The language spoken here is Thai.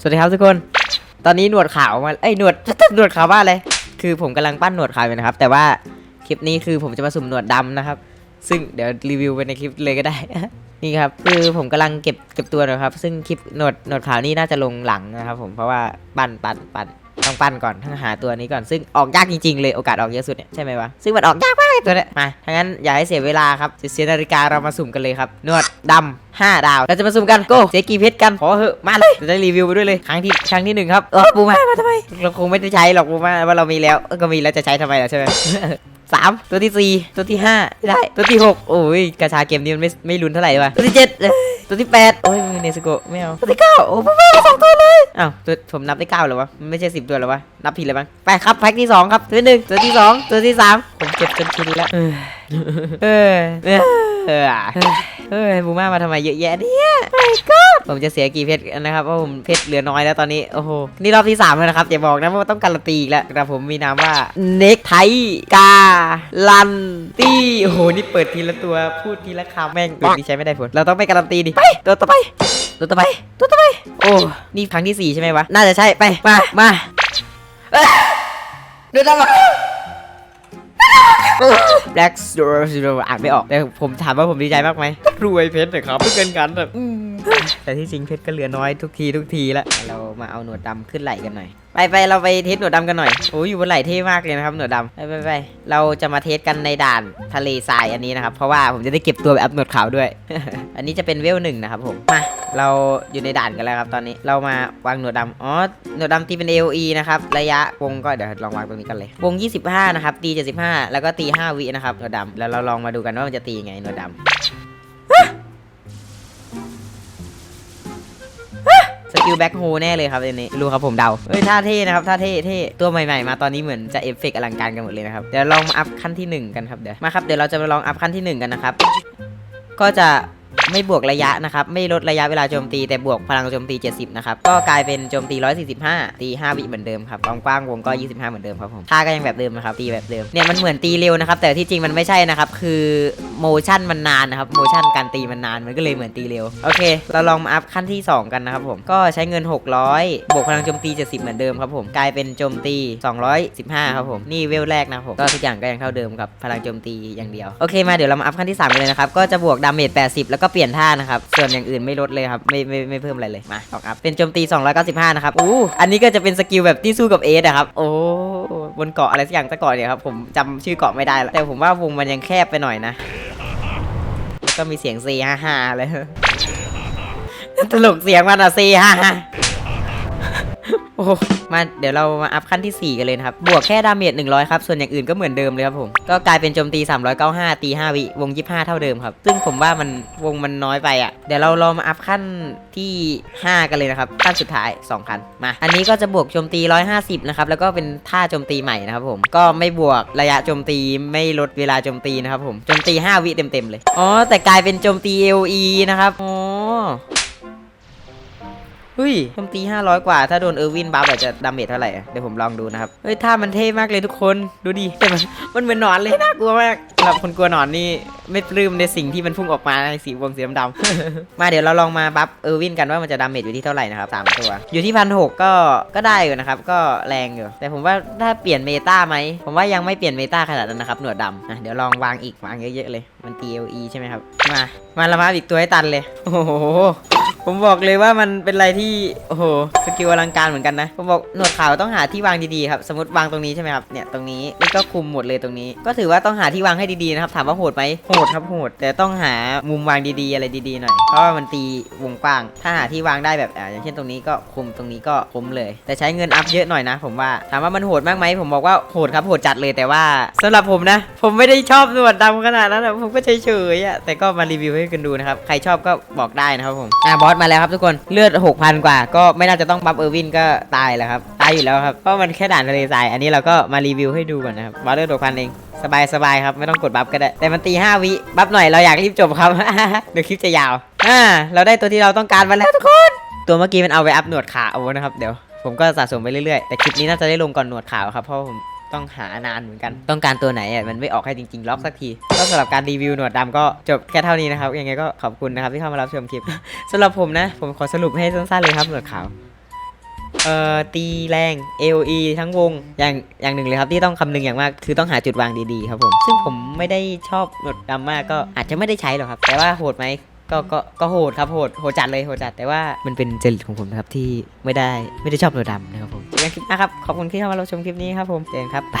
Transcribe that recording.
สวัสดีครับทุกคน ตอนนี้หนวดขาวมาเอ้ยหนวด หนวดขาวบ้าเลย คือผมกำลังปั้นหนวดขาวอยู่นะครับ แต่ว่าคลิปนี้คือผมจะมาสุ่มหนวดดำนะครับ ซึ่งเดี๋ยวรีวิวไปในคลิปเลยก็ได้ นี่ครับ คือผมกำลังเก็บเก็บตัวนะครับ ซึ่งคลิปหนวดหนวดขาวนี่น่าจะลงหลังนะครับ ผม เพราะว่าปั้นปั้นปั้น ต้องปั้นก่อนต้องหาตัวนี้ก่อนซึ่งออกยากจริง ๆ เลยโอกาสออกเยอะสุดเนี่ยใช่ไหมวะซึ่งมันออกยากมากเลยตัวเนี้ยมาถ้างั้นอย่าให้เสียเวลาครับเสียนาฬิกาเรามาสุ่มกันเลยครับหนวดดำห้าดาวเราจะมาสุ่มกันโก้เสียกี่เพชรกันขอเหอะมาเลยจะได้รีวิวไปด้วยเลยครั้งที่ครั้งที่หนึ่งครับเออปูมามาทำไมเราคงไม่ได้ใช้หรอกปูมาว่าเรามีแล้วเออก็มีแล้วจะใช้ทำไมล่ะใช่ไหม สามตัวที่สี่ตัวที่ห้าไม่ได้ตัวที่หกโอ้ยกระชาเกมนี้มันไม่ไม่ลุ้นเท่าไหร่วะตัวที่เจ็ดเอ้ยตัวที่แปดโอ้ยมือเนสโกะไม่เอาตัวที่เก้าโอ้ปูมาสองตัวเลยอ้าวตัวผมนับได้เก้าเหรอวะมันไม่ใช่สิบตัวเหรอวะนับผิดเลยมั้งไปครับแพ็คที่สองครับตัวที่หนึ่งตัวที่สองตัวที่สามผมเก็บจนชินแล้ว เออเออเออเออเออบูมามาทำไมเยอะแยะเนี่ยไม่ก็ผมจะเสียกี่เพชรนะครับเพราะผมเพชรเหลือน้อยแล้วตอนนี้โอ้โหนี่รอบที่สามแล้วนะครับอย่าบอกนะว่าต้องการันตีอีกแล้วแต่ผมมีนามว่าเน็กไทกาลันตีโอ้โหนี่เปิดทีละตัวพูดทีละคำแม่งตัวนี้ใช้ไม่ได้ผลเราต้องไปการันตีดิไปตัวต่อไปตัวต่อไปตัวต่อไปโอ้นี่ครั้งที่สี่ใช่ไหมวะน่าจะใช่ไปมามาเอ้ยเดินตามมา Black Store อ่านไม่ออกแต่ผมถามว่าผมดีใจมากไหมรวยเพชรเลยครับเพื่อเกินกันแบบอืม แต่ที่จริงเพชรก็เหลือน้อยทุกทีทุกทีแล้วเรามาเอาหนวดดำขึ้นไหล่กันหน่อย ไปไปเราไปเทสหนวดดำกันหน่อยโอ้ยอยู่บนไหล่เท่มากเลยนะครับหนวดดำไปไปไปเราจะมาเทสกันในด่านทะเลทรายอันนี้นะครับ เพราะว่าผมจะได้เก็บตัวแบบอัพหนวดขาวด้วย อันนี้จะเป็นเวลหนึ่งนะครับผมมาเราอยู่ในด่านกันแล้วครับตอนนี้เรามาวางหนวดดำอ๋อหนวดดำตีเป็น AOE นะครับระยะวงก็เดี๋ยวลองวางตรงนี้กันเลยวง 25 นะครับตี75 แล้วก็ตี 5 วินะครับหนวดดำแล้วเราลองมาดูกันว่ามันจะตียังไงหนวดดำ สกิลแบ็คโฮแน่เลยครับอันนี้รู้ครับผมเดาเอ้ยท่าเท่นะครับท่าเท่เท่ตัวใหม่ๆ มาตอนนี้เหมือนจะเอฟเฟกต์อลังการกันหมดเลยนะครับเดี๋ยวลองมาอัพขั้นที่หนึ่งกันครับเดี๋ยวมาครับเดี๋ยวเราจะมาลองอัพขั้นที่หนึ่งกันนะครับก็จะไม่บวกระยะนะครับ ไม่ลดระยะเวลาโจมตีแต่บวกพลังโจมตี 70 นะครับ ก็กลายเป็นโจมตี 145 ตี 5 วิเหมือนเดิมครับความกว้างวงก็ 25 เหมือนเดิมครับผมท่าก็ยังแบบเดิมนะครับ ตีแบบเดิม เนี่ยมันเหมือนตีเร็วนะครับ แต่ที่จริงมันไม่ใช่นะครับ คือโมชั่นมันนานนะครับโมชั่นการตีมันนานมันก็เลยเหมือนตีเร็วโอเค เราลองมาอัพขั้นที่ 2 กันนะครับผมก็ใช้เงิน 600 บวกพลังโจมตี 70 เหมือนเดิมครับผมกลายเป็นโจมตี 215 ครับผมนี่เวลแรกนะครับผมก็ทุกอย่างก็ยังเท่าเดิมกับพลังโจมตีอย่างเดียวโอเคมาเดี๋ยวเรามาอัพขั้นที่3กันเลยนะครับก็จะบวกดาเมจ80 แล้วก็เปลี่ยนท่านะครับส่วนอย่างอื่นไม่ลดเลยครับไม่ไม่ไม่เพิ่มอะไรเลยมาลองอัพเป็นโจมตี 295 นะครับอู้อันนี้ก็จะเป็นสกิลแบบที่สู้กับเอสอะครับโอ้ บนเกาะอะไรสักอย่างสักเกาะเนี่ยครับผมจำชื่อเกาะไม่ได้แล้วแต่ผมว่าวงมันยังแคบไปหน่อยนะก็มีเสียงซีฮาฮาเลยตลกเสียงมันอะ C 5 5โอ้ โหมาเดี๋ยวเรามาอัพขั้นที่ 4 กันเลยนะครับ บวกแค่ดาเมจ100 ครับ ส่วนอย่างอื่นก็เหมือนเดิมเลยครับผม ก็กลายเป็นโจมตี 395 ตี 5 วิ วง 25 เท่าเดิมครับ ซึ่งผมว่ามันวงมันน้อยไปอะ เดี๋ยวเราลองมาอัพขั้นที่ 5 กันเลยนะครับ ขั้นสุดท้าย2ขั้นมา อันนี้ก็จะบวกโจมตี 150 นะครับ แล้วก็เป็นท่าโจมตีใหม่นะครับผม ก็ไม่บวกระยะโจมตีไม่ลดเวลาโจมตีนะครับผม โจมตี 5 วิเต็มๆเลย อ๋อ แต่กลายเป็นโจมตี AOE นะครับ อ๋อ เฮ้ยโจมตี 500 กว่า ถ้าโดนเออร์วินบัฟอาจจะดาเมจเท่าไหร่ เดี๋ยวผมลองดูนะครับ เฮ้ยท่ามันเท่มากเลยทุกคน ดูดิ แต่มันมันเหมือนหนอนเลย น่ากลัวมากสำหรับคนกลัวหนอนนี่ไม่ปลื้มในสิ่งที่มันพุ่งออกมาในสีวงสีดำๆ มาเดี๋ยวเราลองมาบัฟเออร์วินกันว่ามันจะดาเมจอยู่ที่เท่าไหร่นะครับสามตัว อยู่ที่พันหกก็ก็ได้อยู่นะครับ ก็แรงอยู่ แต่ผมว่าถ้าเปลี่ยนเมตาไหม ผมว่ายังไม่เปลี่ยนเมตาขนาดนั้นนะครับหนวดดำอะเดี๋ยวลองวางอีกวางเยอะๆเลย มัน TLE ใช่ไหมครับ มา มาละมาอีกตัวให้ตันเลย โอ้โห ผมบอกเลยว่ามันเป็นอะไรที่โอ้โหสกิลอลังการเหมือนกันนะผมบอกหนวดขาวต้องหาที่วางดีๆครับสมมติวางตรงนี้ใช่ไหมครับเนี่ยตรงนี้นี่ก็คุมหมดเลยตรงนี้ ก็ถือว่าต้องหาที่วางให้ดีๆนะครับถามว่าโหดไหมโหดครับโหดแต่ต้องหามุมวางดีๆอะไรดีๆหน่อยเพราะว่ามันตีวงกว้าง ถ้าหาที่วางได้แบบอ่าอย่างเช่นตรงนี้ก็คุมตรงนี้ก็คุมเลย แต่ใช้เงินอัพเยอะหน่อยนะ ผมว่าถามว่ามันโหดมากไหมผมบอกว่าโหดครับโหดจัดเลยแต่ว่าสำหรับผมนะ ผมไม่ได้ชอบหนวดดำขนาดนั้นผมก็เฉยๆอะแต่ก็มารีวิวให้กันดูนะครับใครชอบก็บอกได้นะครับผมอะบอสมาแล้วครับทุกคนเลือด 6,000 กว่า ก็ไม่น่าจะต้องบัฟเออร์วินก็ตายแล้วครับ ตายอยู่แล้วครับเพราะมันแค่ด่านทะเลทราย อันนี้เราก็มารีวิวให้ดูก่อนนะครับบอสเลือด6,000 เอง สบายสบายครับ ไม่ต้องกดบัฟก็ได้ แต่มันตี5วิ บัฟหน่อยเราอยากรีบจบครับ เดี๋ยวคลิปจะยาวอ่าเราได้ตัวที่เราต้องการมาแล้วทุกคน ตัวเมื่อกี้มันเอาไปอัพหนวดขาวนะครับเดี๋ยวผมก็สะสมไปเรื่อยๆแต่คลิปนี้น่าจะได้ลงก่อนหนวดขาวครับเพราะผม ต้องหานานเหมือนกัน ต้องการตัวไหนอะมันไม่ออกให้จริงๆล็อกสักที ก็สำหรับการรีวิวหนวดดำก็จบแค่เท่านี้นะครับ ยังไงก็ขอบคุณนะครับที่เข้ามารับชมคลิป สำหรับผมนะ ผมขอสรุปให้สั้นๆเลยครับหนวดขาวเอ่อตีแรง AOE ทั้งวงอย่างอย่างหนึ่งเลยครับที่ต้องคำนึงอย่างมาก คือต้องหาจุดวางดีๆครับผม ซึ่งผมไม่ได้ชอบหนวดดำมากก็อาจจะไม่ได้ใช้หรอกครับ แต่ว่าโหดไหมก็ก็ก็โหดครับโหดโหดจัดเลยโหดจัดแต่ว่ามันเป็นจริตของผมนะครับที่ไม่ได้ไม่ได้ชอบหนวดดำนะครับผมเจอ กันคลิปหน้าครับ ขอบคุณที่เข้ามารับชมคลิปนี้ครับผมเจนครับ ไป